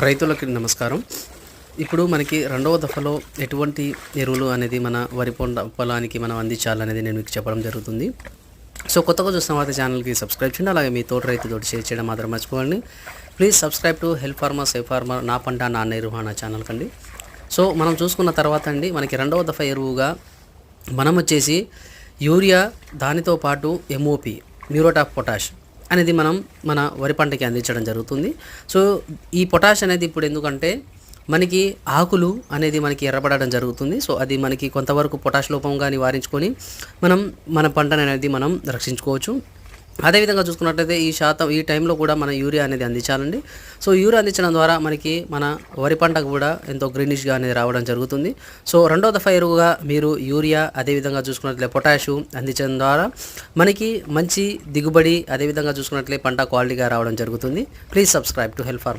రైతులకి నమస్కారం. ఇప్పుడు మనకి రెండవ దఫలో ఎటువంటి ఎరువులు అనేది మన వరి పొండ పొలానికి మనం అందించాలనేది నేను మీకు చెప్పడం జరుగుతుంది. సో కొత్తగా చూసిన వారి ఛానల్కి సబ్స్క్రైబ్ చేయండి. అలాగే మీ తోట రైతుతో షేర్ చేయడం మాత్రం మర్చిపోండి please subscribe to help farmer safe farmer నా పంట నా నిర్వహణ ఛానల్ కండి. సో మనం చూసుకున్న తర్వాత అండి మనకి రెండవ దఫ ఎరువుగా మనం వచ్చేసి యూరియా దానితో పాటు ఎంఓపి మ్యూరోట్ ఆఫ్ పొటాష్ అనేది మనం మన వరి పంటకి అందించడం జరుగుతుంది. సో ఈ పొటాష్ అనేది ఇప్పుడు ఎందుకంటే మనకి ఆకులు అనేది మనకి ఎర్రబడడం జరుగుతుంది. సో అది మనకి కొంతవరకు పొటాష్ లోపంగా నివారించుకొని మనం మన పంటను అనేది మనం రక్షించుకోవచ్చు. అదేవిధంగా చూసుకున్నట్లయితే ఈ శాతం ఈ టైంలో కూడా మన యూరియా అనేది అందించాలండి. సో యూరియా అందించడం ద్వారా మనకి మన వరి పంటకు కూడా ఎంతో గ్రీనిష్గా అనేది రావడం జరుగుతుంది. సో రెండో దఫా ఎరువుగా మీరు యూరియా అదేవిధంగా చూసుకున్నట్లయితే పొటాషు అందించడం ద్వారా మనకి మంచి దిగుబడి అదేవిధంగా చూసుకున్నట్లయితే పంట క్వాలిటీగా రావడం జరుగుతుంది. Please subscribe to help farmer